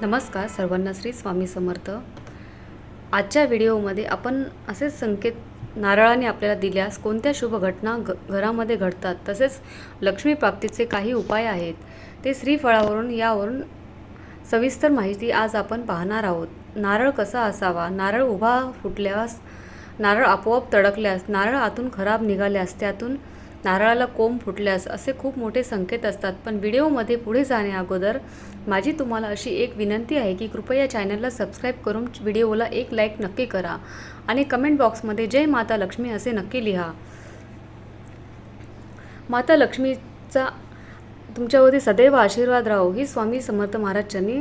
नमस्कार सर्वांना श्री स्वामी समर्थ. आजच्या व्हिडिओमध्ये आपण असेच संकेत नारळाने आपल्याला दिल्यास कोणत्या शुभ घटना घ घरामध्ये घडतात तसेच लक्ष्मी प्राप्तीचे काही उपाय आहेत ते श्रीफळावरून यावरून सविस्तर माहिती आज आपण पाहणार आहोत. नारळ कसा असावा? नारळ उभा फुटल्यास नारळ आपोआप तडकल्यास नारळ आतून खराब निघाल्यास त्यातून नारळाला कोंब फुटल्यास असे खूप मोठे संकेत असतात पण व्हिडिओमध्ये पुढे जाणे अगोदर माझी तुम्हाला अशी एक विनंती आहे की कृपया चॅनलला सबस्क्राईब करून व्हिडिओला एक लाईक नक्की करा आणि कमेंट बॉक्समध्ये जय माता लक्ष्मी असे नक्की लिहा. माता लक्ष्मीचा तुमच्यावरती सदैव आशीर्वाद राहो ही स्वामी समर्थ महाराजांनी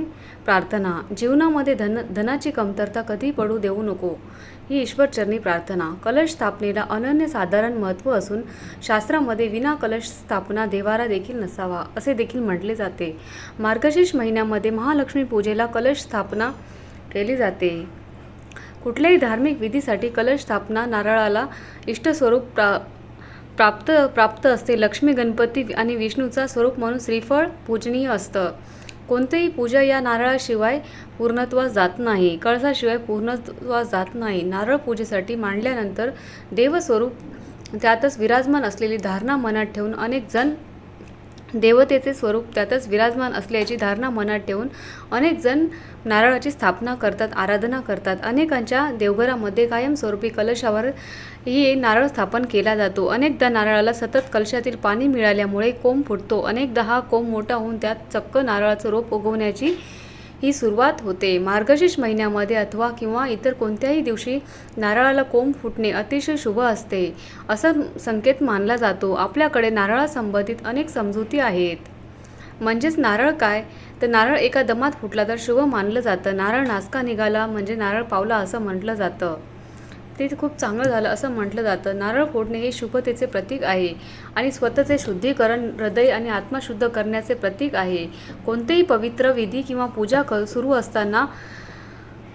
प्रार्थना. जीवनामध्ये धन धनाची कमतरता कधी पडू देऊ नको ही ईश्वरचरणी प्रार्थना. कलश स्थापनेला अनन्य साधारण महत्त्व असून शास्त्रामध्ये विना कलश स्थापना देवारा देखील नसावा असे देखील म्हटले जाते. मार्गशीर्ष महिन्यामध्ये महालक्ष्मी पूजेला कलश स्थापना केली जाते. कुठल्याही धार्मिक विधीसाठी कलश स्थापना नारळाला इष्टस्वरूप प्रा प्राप्त प्राप्त असते. लक्ष्मी गणपती आणि विष्णूचा स्वरूप म्हणून श्रीफळ पूजनीय असतं. कोणतेही पूजा या नारळाशिवाय पूर्णत्वास जात नाही. कळसाशिवाय पूर्णत्वास जात नाही. नारळ पूजेसाठी मांडल्यानंतर देवस्वरूप त्यातच विराजमान असलेली धारणा मनात ठेवून अनेक जण देवतेचे स्वरूप त्यातच विराजमान असल्याची धारणा मनात ठेवून अनेक जण नारळाची स्थापना करतात आराधना करतात. अनेकांच्या देवघरामध्ये कायमस्वरूपी कलशावर ही नारळ स्थापन केला जातो. अनेकदा नारळाला सतत कलशातील पाणी मिळाल्यामुळे कोंब फुटतो. अनेकदा हा कोंब मोठा होऊन त्यात चक्क नारळाचं रोप उगवण्याची ही सुरुवात होते. मार्गशीर्ष महिन्यामध्ये अथवा किंवा इतर कोणत्याही दिवशी नारळाला कोंब फुटणे अतिशय शुभ असते असा संकेत मानला जातो. आपल्याकडे नारळासंबंधित अनेक समजुती आहेत. म्हणजेच नारळ काय? तर नारळ एका दमात फुटला तर शुभ मानलं जातं. नारळ नासका निघाला म्हणजे नारळ पावला असं म्हटलं जातं. ते खूप चांगलं झालं असं म्हटलं जातं. नारळ फोडणे हे शुभतेचे प्रतीक आहे आणि स्वतःचे शुद्धीकरण हृदय आणि आत्मशुद्ध करण्याचे प्रतीक आहे. कोणतेही पवित्र विधी किंवा पूजा क सुरू असताना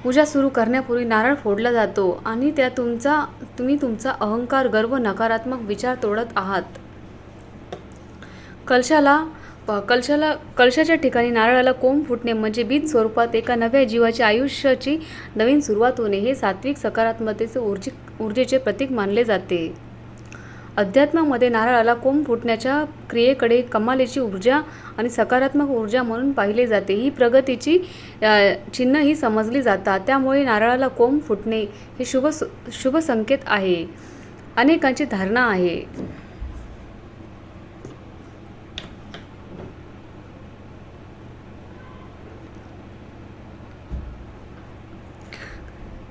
पूजा सुरू करण्यापूर्वी नारळ फोडला जातो आणि त्या तुमचा तुम्ही तुमचा अहंकार गर्व नकारात्मक विचार तोडत आहात. कलशाला कलशाला कलशाच्या ठिकाणी नारळाला कोंब फुटणे म्हणजे बीज स्वरूपात एका नव्या जीवाच्या आयुष्याची नवीन सुरुवात होणे हे सात्विक सकारात्मकतेचे ऊर्जिक ऊर्जेचे प्रतीक मानले जाते. अध्यात्मामध्ये नारळाला कोंब फुटण्याच्या क्रियेकडे कमालीची ऊर्जा आणि सकारात्मक ऊर्जा म्हणून पाहिले जाते. ही प्रगतीची चिन्ह ही समजली जातात. त्यामुळे नारळाला कोंब फुटणे हे शुभ शुभ संकेत आहे. अनेकांची धारणा आहे.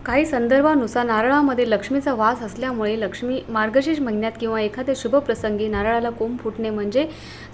काही संदर्भानुसार नारळामध्ये लक्ष्मीचा वास असल्यामुळे लक्ष्मी मार्गशीर्ष महिन्यात किंवा एखाद्या शुभप्रसंगी नारळाला कोंब फुटणे म्हणजे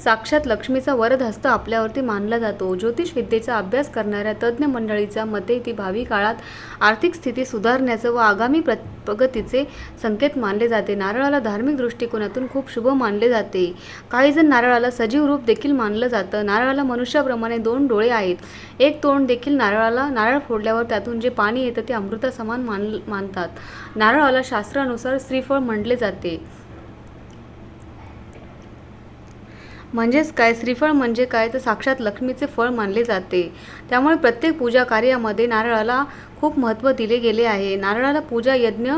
साक्षात लक्ष्मीचा वरदहस्त आपल्यावरती मानला जातो. ज्योतिष विद्येचा अभ्यास करणाऱ्या तज्ज्ञ मंडळीच्या मते ती भावी काळात आर्थिक स्थिती सुधारण्याचं व आगामी प्र प्रगतीचे संकेत मानले जाते. नारळाला धार्मिक दृष्टिकोनातून खूप शुभ मानले जाते. काही जण नारळाला सजीव रूप देखील मानलं जातं. नारळाला मनुष्याप्रमाणे दोन डोळे आहेत. एक तोंड देखील नारळाला नारळ फोडल्यावर त्यातून जे पाणी येतं ते अमृतासमान मान मानतात. नारळाला शास्त्रानुसार श्रीफळ म्हटले जाते. म्हणजेच काय? श्रीफळ म्हणजे काय? तर साक्षात लक्ष्मीचे फळ मानले जाते. त्यामुळे प्रत्येक पूजा कार्यामध्ये नारळाला खूप महत्त्व दिले गेले आहे. नारळाला पूजा यज्ञ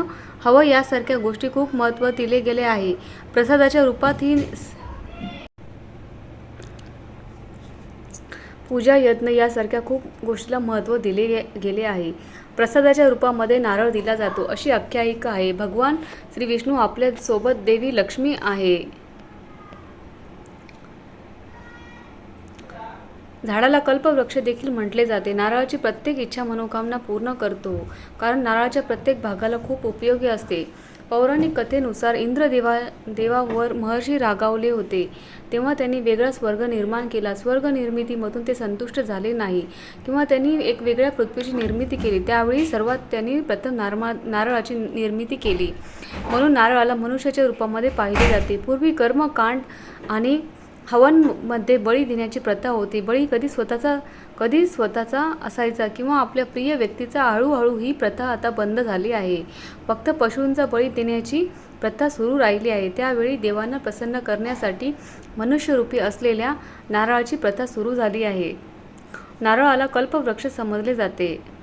हवं यासारख्या गोष्टी खूप महत्त्व दिले गेले आहे. प्रसादाच्या रूपात ही पूजा यज्ञ यासारख्या खूप गोष्टीला महत्त्व दिले गे- गेले आहे. प्रसादाच्या रूपामध्ये नारळ दिला जातो. अशी आख्यायिका आहे. भगवान श्री विष्णू आपल्यासोबत देवी लक्ष्मी आहे. झाडाला कल्पवृक्ष देखील म्हटले जाते. नारळाची प्रत्येक इच्छा मनोकामना पूर्ण करतो कारण नारळाच्या प्रत्येक भागाला खूप उपयोगी असते. पौराणिक कथेनुसार इंद्रदेवा देवावर महर्षी रागावले होते. तेव्हा त्यांनी वेगळा स्वर्ग निर्माण केला. स्वर्ग निर्मितीमधून ते संतुष्ट झाले नाही. किंवा त्यांनी एक वेगळ्या पृथ्वीची निर्मिती केली. त्यावेळी सर्वात त्यांनी प्रथम नारमा नारळाची निर्मिती केली. म्हणून नारळाला मनुष्याच्या रूपामध्ये पाहिले जाते. पूर्वी कर्मकांड आणि हवनमध्ये बळी देण्याची प्रथा होती. बळी कधी स्वतःचा कधी स्वतःचा असायचा किंवा आपल्या प्रिय व्यक्तीचा हळूहळू ही प्रथा आता बंद झाली आहे. फक्त पशूंचा बळी देण्याची प्रथा सुरू राहिली आहे. त्यावेळी देवांना प्रसन्न करण्यासाठी मनुष्यरूपी असलेल्या नारळाची प्रथा सुरू झाली आहे. नारळाला कल्पवृक्ष समजले जाते.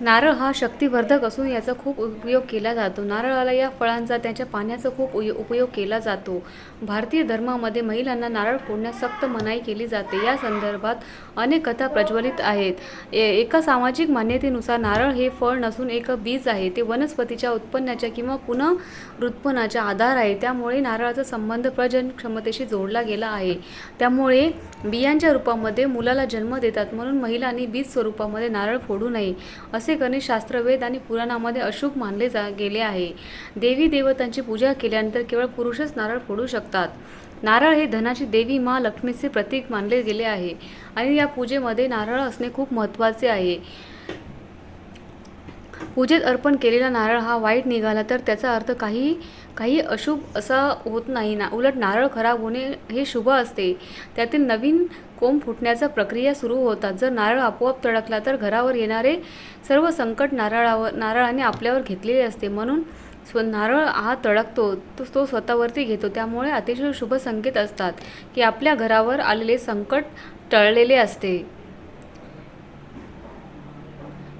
नारळ हा शक्तिवर्धक असून याचा खूप उपयोग केला जातो. नारळाला या फळांचा त्याच्या पाण्याचा खूप उय- उपयोग केला जातो. भारतीय धर्मामध्ये महिलांना नारळ फोडण्यास सक्त मनाई केली जाते. या संदर्भात अनेक कथा प्रज्वलित आहेत. ए- एका सामाजिक मान्यतेनुसार नारळ हे फळ नसून एक बीज आहे. ते वनस्पतीच्या उत्पन्नाच्या किंवा पुनरुत्पन्नाच्या आधार आहे. त्यामुळे नारळाचा संबंध प्रजन क्षमतेशी जोडला गेला आहे. त्यामुळे बियांच्या रूपामध्ये मुलाला जन्म देतात. म्हणून महिलांनी बीज स्वरूपामध्ये नारळ फोडू नये असे करणे शास्त्रवेद आणि पुराणामध्ये अशुभ मानले जा गेले आहे. देवी देवतांची पूजा केल्यानंतर केवळ पुरुषच नारळ फोडू शकतात. नारळ हे धनाची देवी मा लक्ष्मीचे प्रतीक मानले गेले आहे आणि या पूजेमध्ये नारळ असणे खूप महत्त्वाचे आहे. पूजेत अर्पण केलेला नारळ हा वाईट निघाला तर त्याचा अर्थ काही काही अशुभ असा होत नाही ना. उलट नारळ खराब होणे हे शुभ असते. त्यातील नवीन कोंब फुटण्याचा प्रक्रिया सुरू होतात. जर नारळ आपोआप तडकला तर घरावर येणारे सर्व संकट नारळावर नारळाने आपल्यावर घेतलेले असते. म्हणून स्व नारळ हा तडकतो तो तो स्वतःवरती घेतो. त्यामुळे अतिशय शुभ संकेत असतात की आपल्या घरावर आलेले संकट टळलेले असते.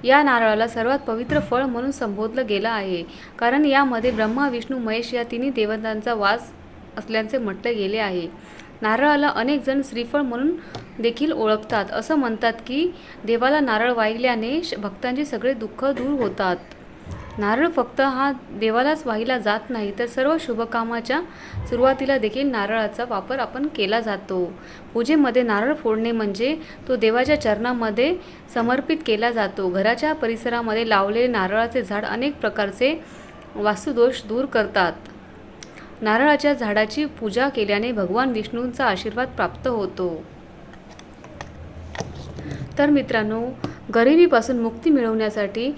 या नारळाला सर्वात पवित्र फळ म्हणून संबोधलं गेलं आहे. कारण यामध्ये ब्रह्मा विष्णू महेश या तिन्ही देवतांचा वास असल्याचे म्हटले गेले आहे. नारळाला अनेक जण श्रीफळ म्हणून देखील ओळखतात. असं म्हणतात की देवाला नारळ वाहिल्याने श- सगळे दुःख दूर होतात. नारळ फक्त हा देवालाच वाहिला जात नाही तर सर्व शुभकामाच्या सुरुवातीला देखील नारळाचा वापर आपण केला जातो. पूजेमध्ये नारळ फोडणे म्हणजे तो देवाच्या चरणामध्ये समर्पित केला जातो. घराच्या परिसरामध्ये लावलेले नारळाचे झाड अनेक प्रकारचे वास्तुदोष दूर करतात. नारळाच्या झाडाची पूजा केल्याने भगवान विष्णूंचा आशीर्वाद प्राप्त होतो. तर मित्रांनो गरिबीपासून मुक्ती मिळवण्यासाठी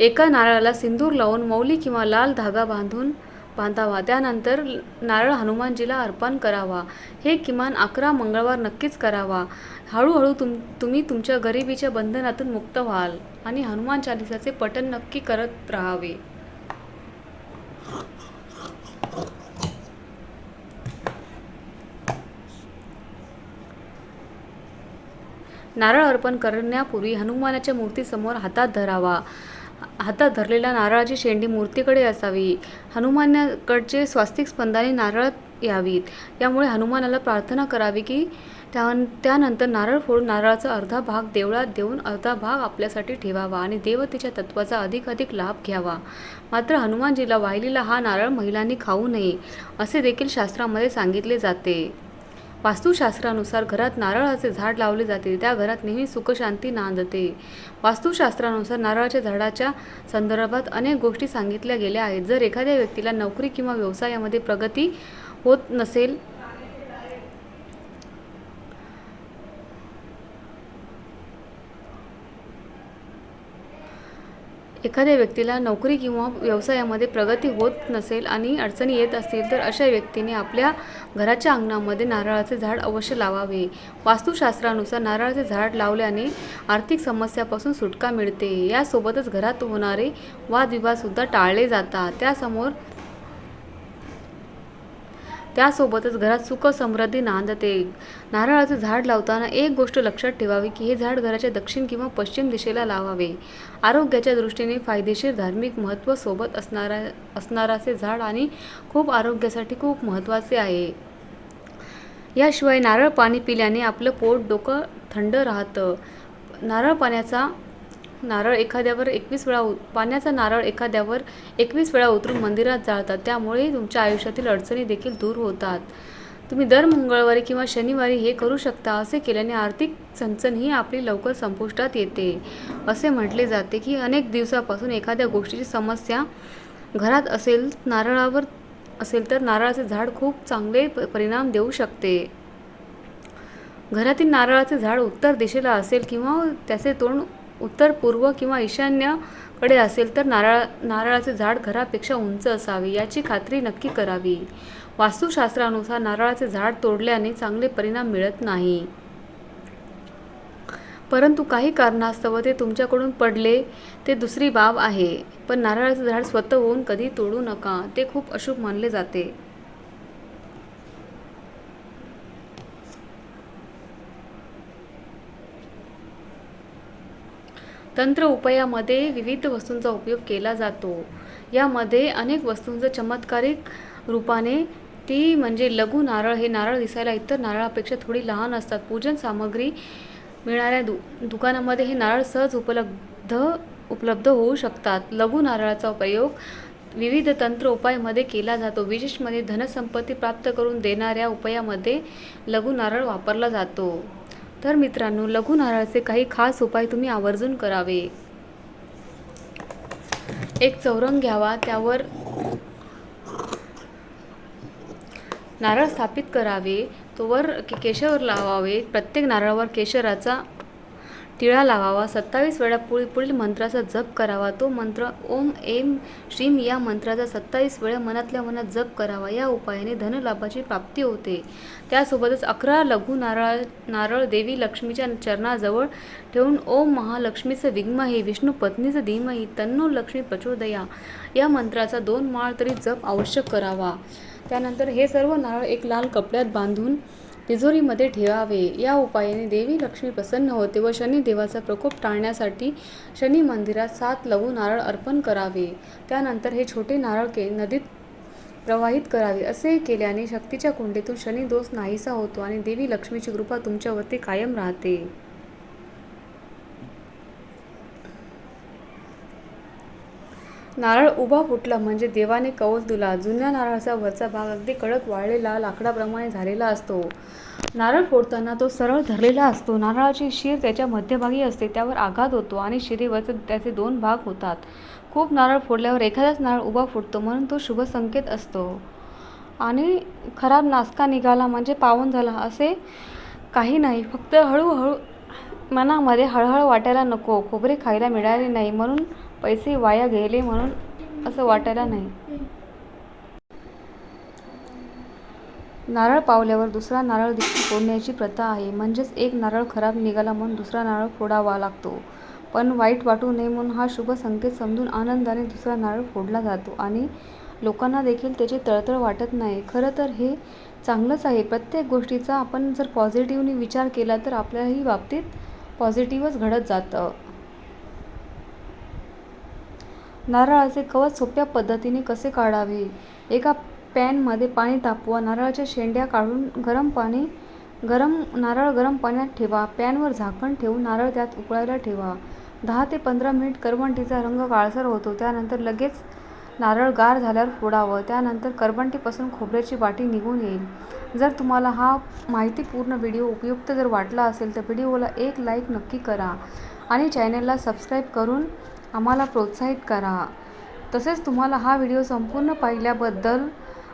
एका नारळाला सिंदूर लावून मौली किंवा लाल धागा बांधून बांधावा. त्यानंतर नारळ हनुमानजीला अर्पण करावा. हे किमान अकरा मंगळवार नक्कीच करावा. हळूहळू तुम तुम्ही तुमच्या गरिबीच्या बंधनातून मुक्त व्हाल आणि हनुमान चालिसाचे पठण नक्की करत राहावे. नारळ अर्पण करण्यापूर्वी हनुमानाच्या मूर्तीसमोर हातात धरावा. हातात धरलेल्या नारळाची शेंडी मूर्तीकडे असावी. हनुमानाकडचे स्वास्तिक स्पंदाने नारळात यावीत. यामुळे हनुमानाला प्रार्थना करावी की त्या त्यानंतर नारळ फोडून नारळाचा अर्धा भाग देवळात देऊन अर्धा भाग आपल्यासाठी ठेवावा आणि देवतेच्या तत्वाचा अधिक अधिक लाभ घ्यावा. मात्र हनुमानजीला वाहिलेला हा नारळ महिलांनी खाऊ नये असे देखील शास्त्रामध्ये सांगितले जाते. वास्तुशास्त्रानुसार घरात नारळाचे झाड लावले जाते. त्या घरात नेहमी सुखशांती नांदते. वास्तुशास्त्रानुसार नारळाच्या झाडाच्या संदर्भात अनेक गोष्टी सांगितल्या गेल्या आहेत. जर एखाद्या व्यक्तीला नोकरी किंवा व्यवसायामध्ये प्रगती होत नसेल एखाद्या व्यक्तीला नोकरी किंवा व्यवसायामध्ये प्रगती होत नसेल आणि अडचणी येत असतील तर अशा व्यक्तीने आपल्या घराच्या अंगणामध्ये नारळाचे झाड अवश्य लावावे. वास्तुशास्त्रानुसार नारळाचे झाड लावल्याने आर्थिक समस्यापासून सुटका मिळते. यासोबतच घरात होणारे वादविवादसुद्धा टाळले जातात. त्यासमोर त्यासोबतच घरात सुख समृद्धी नांदते नारळाचं झाड लावताना एक गोष्ट लक्षात ठेवावी की हे झाड घराच्या दक्षिण किंवा पश्चिम दिशेला लावावे. आरोग्याच्या दृष्टीने फायदेशीर धार्मिक महत्त्व सोबत असणारा असणाराचे झाड आणि खूप आरोग्यासाठी खूप महत्त्वाचे आहे. याशिवाय नारळ पाणी पिल्याने आपलं पोट डोकं थंड राहतं. नारळ पाण्याचा नारळ एखाद्यावर एकवीस वेळा पाण्याचा नारळ एखाद्यावर एकवीस वेळा उतरून मंदिरात जाळतात. त्यामुळे तुमच्या आयुष्यातील अडचणी देखील दूर होतात. तुम्ही दर मंगळवारी किंवा शनिवारी हे करू शकता असे केल्याने आर्थिक चणचण ही आपली लवकर संपुष्टात येते. असे म्हटले जाते की अनेक दिवसापासून एखाद्या गोष्टीची समस्या घरात असेल नारळावर असेल तर नारळाचे झाड खूप चांगले प- परिणाम देऊ शकते. घरातील नारळाचे झाड उत्तर दिशेला असेल किंवा त्याचे तोंड उत्तर पूर्व किंवा ईशान्यकडे असेल तर नारळ नारळाचे झाड घरापेक्षा उंच असावे याची खात्री नक्की करावी. वास्तुशास्त्रानुसार नारळाचे झाड तोडल्याने चांगले परिणाम मिळत नाही. परंतु काही कारणास्तव ते तुमच्याकडून पडले ते दुसरी बाब आहे. पण नारळाचं झाड स्वतः होऊन कधी तोडू नका ते खूप अशुभ मानले जाते. तंत्र उपायामध्ये विविध वस्तूंचा उपयोग केला जातो. यामध्ये अनेक वस्तूंचं चमत्कारिक रूपाने ती म्हणजे लघु नारळ हे नारळ दिसायला इतर नारळापेक्षा थोडी लहान असतात. पूजन सामग्री मिळणाऱ्या दु दुकानामध्ये हे नारळ सहज उपलब्ध उपलब्ध होऊ शकतात. लघु नारळाचा प्रयोग विविध तंत्र उपायामध्ये केला जातो. विशेष म्हणजे धनसंपत्ती प्राप्त करून देणाऱ्या उपायामध्ये लघु नारळ वापरला जातो. तर मित्रांनो लघु नारळाचे काही खास उपाय तुम्ही आवर्जून करावे. एक चौरंग घ्यावा त्यावर नारळ स्थापित करावे. तोवर के केशर लावावे. प्रत्येक नारळावर केशराचा टिळा लावावा सत्तावीस वेळा पुढील पुढील मंत्राचा जप करावा. तो मंत्र ओम एम श्रीम या मंत्राचा सत्तावीस वेळा मनातल्या मनात जप करावा. या उपायाने धनलाभाची प्राप्ती होते. त्यासोबतच अकरा लघु नारळ नारळ देवी लक्ष्मीच्या चरणाजवळ ठेवून ओम महालक्ष्मीचं विघ्महे विष्णू पत्नीचं धीमही तन्नो लक्ष्मी प्रचोदया. या मंत्राचा दोन माळ तरी जप आवश्यक करावा. त्यानंतर हे सर्व नारळ एक लाल कपड्यात बांधून तिजोरीमध्ये ठेवावे. या उपायाने देवी लक्ष्मी प्रसन्न होते व शनिदेवाचा प्रकोप टाळण्यासाठी शनी मंदिरात सात लघु नारळ अर्पण करावे. त्यानंतर हे छोटे नारळ के नदीत प्रवाहित करावे. असे केल्याने शक्तीच्या कुंडीतून शनी दोष नाहीसा होतो आणि देवी लक्ष्मीची कृपा तुमच्यावरती कायम राहते. नारळ उभा फुटला म्हणजे देवाने कवच दिला जुन्या नारळाचा वरचा भाग अगदी कडक वाळलेला लाकडाप्रमाणे झालेला असतो. नारळ फोडताना तो सरळ धरलेला असतो. नारळाची शीर त्याच्या मध्यभागी असते त्यावर आघात होतो आणि शिरीवरचे त्याचे दोन भाग होतात. खूप नारळ फोडल्यावर एखादाच नारळ उभा फुटतो म्हणून तो शुभ संकेत असतो. आणि खराब नासका निघाला म्हणजे पावन झाला. असे काही नाही. फक्त हळूहळू मनामध्ये हळहळ वाटायला नको. खोबरे खायला मिळाले नाही म्हणून पैसे वाया गेले म्हणून असं वाटायला नाही. नारळ पावल्यावर दुसरा नारळ देखील फोडण्याची प्रथा आहे. म्हणजेच एक नारळ खराब निघाला म्हणून दुसरा नारळ फोडावा लागतो. पण वाईट वाटू नये म्हणून हा शुभ संकेत समजून आनंदाने दुसरा नारळ फोडला जातो आणि लोकांना देखील त्याची तळतळ वाटत नाही. खरं तर हे चांगलंच आहे. प्रत्येक गोष्टीचा आपण जर पॉझिटिव्हनी विचार केला तर आपल्याही बाबतीत पॉझिटिव्हच घडत जातं. नारळाचे कवच सोप्या पद्धतीने कसे काढावे? एका पॅनमध्ये पाणी तापवा. नारळाच्या शेंड्या काढून गरम पाणी गरम नारळ गरम पाण्यात ठेवा. पॅनवर झाकण ठेवून नारळ त्यात उकळायला ठेवा. दहा ते पंधरा मिनिट करवंटीचा रंग काळसर होतो. त्यानंतर लगेच नारळ गार झाल्यावर फोडावं. त्यानंतर करवंटीपासून खोबऱ्याची वाटी निघून येईल. जर तुम्हाला हा माहितीपूर्ण व्हिडिओ उपयुक्त जर वाटला असेल तर व्हिडिओला एक लाईक नक्की करा आणि चॅनलला सबस्क्राईब करून आम्हाला प्रोत्साहित करा. तसेच तुम्हाला हा व्हिडिओ संपूर्ण पाहिल्याबद्दल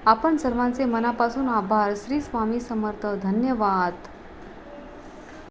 आपण सर्वांचे मनापासून आभार. श्री स्वामी समर्थ. धन्यवाद.